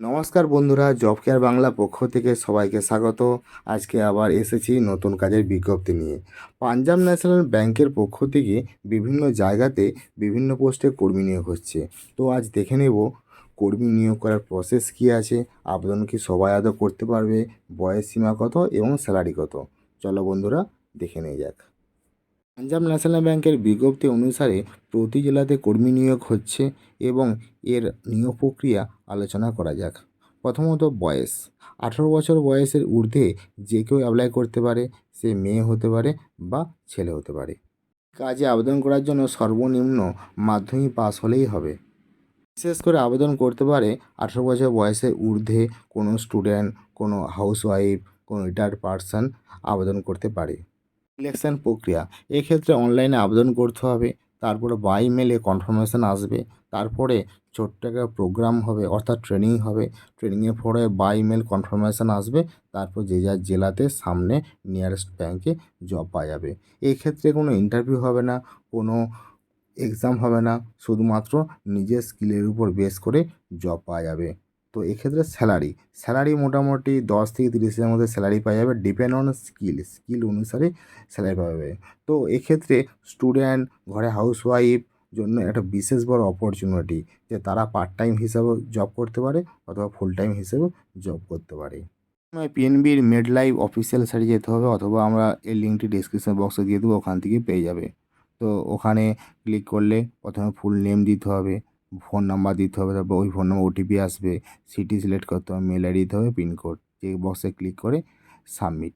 নমস্কার বন্ধুরা job care Bangla পক্ষ থেকে সবাইকে স্বাগত। আজকে আবার এসেছি নতুন কাজের বিজ্ঞপ্তি নিয়ে। পাঞ্জাব ন্যাশনাল ব্যাংকের পক্ষ থেকে বিভিন্ন জায়গাতে বিভিন্ন পোস্টে কর্মী নিয়োগ হচ্ছে। তো আজ দেখে নেব, কর্মী নিয়োগ করার প্রসেস কী আছে, আবেদন কি সবাই আদৌ করতে পারবে, বয়স সীমা কত এবং স্যালারি কত? চলো বন্ধুরা, দেখে নেওয়া যাক। পাঞ্জাব ন্যাশনাল ব্যাংকের বিজ্ঞপ্তি অনুসারে প্রতি জেলাতে কর্মী নিয়োগ হচ্ছে এবং এর নিয়োগ প্রক্রিয়া আলোচনা করা যাক। প্রথমত বয়স। আঠেরো বছর বয়সের ঊর্ধ্বে যে কেউ অ্যাপ্লাই করতে পারে, সে মেয়ে হতে পারে বা ছেলে হতে পারে। কাজে আবেদন করার জন্য সর্বনিম্ন মাধ্যমিক পাস হলেই হবে। বিশেষ করে আবেদন করতে পারে আঠেরো বছর বয়সের ঊর্ধ্বে কোনো স্টুডেন্ট, কোনো হাউসওয়াইফ, কোনো রিটায়ার্ড পারসন আবেদন করতে পারে। সিলেকশন প্রক্রিয়া। এক্ষেত্রে অনলাইনে আবেদন করতে হবে, তারপরে বাই মেলে কনফার্মেশন আসবে, তারপরে ছোট্ট একটা প্রোগ্রাম হবে, অর্থাৎ ট্রেনিং হবে। ট্রেনিংয়ের পরে বাই মেল কনফার্মেশন আসবে, তারপর যে যার জেলাতে সামনে নিয়ারেস্ট ব্যাংকে জব পাওয়া যাবে। এক্ষেত্রে কোনো ইন্টারভিউ হবে না, কোনো এক্সাম হবে না, শুধুমাত্র নিজের স্কিলের উপর বেস করে জব পাওয়া যাবে। তো এক্ষেত্রে স্যালারি স্যালারি মোটামুটি দশ থেকে তিরিশের মধ্যে স্যালারি পাওয়া যাবে। ডিপেন্ড অন স্কিল স্কিল অনুসারে স্যালারি পাওয়া যাবে। তো এক্ষেত্রে স্টুডেন্ট ঘরে হাউসওয়াইফ জন্য একটা বিশেষ বড় অপরচুনিটি যে তারা পার্ট টাইম হিসাবেও জব করতে পারে অথবা ফুল টাইম হিসেবেও জব করতে পারে। পিএনবির মেড লাইভ অফিসিয়াল সাইটে যেতে হবে অথবা আমরা এই লিঙ্কটি ডিসক্রিপশন বক্সে দিয়ে দেবো, ওখান থেকে পেয়ে যাবে। তো ওখানে ক্লিক করলে প্রথমে ফুল নেম দিতে হবে। ফোন নাম্বার দিতে হবে, তারপর ওই ফোন নাম্বার ওটিপি আসবে, সিটি সিলেক্ট করতে হবে মেল আইডি দিতে হবে পিনকোড চেক বক্সে ক্লিক করে সাবমিট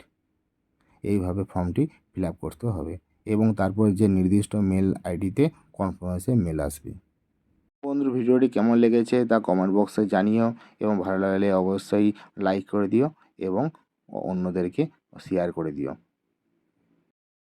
এইভাবে ফর্মটি ফিল আপ করতে হবে এবং তারপর যে নির্দিষ্ট মেল আইডিতে কনফার্মেশন মেল আসবে। বন্ধুর ভিডিওটি কেমন লেগেছে তা কমেন্ট বক্সে জানিও এবং ভালো লাগলে অবশ্যই লাইক করে দিও এবং অন্যদেরকে শেয়ার করে দিও।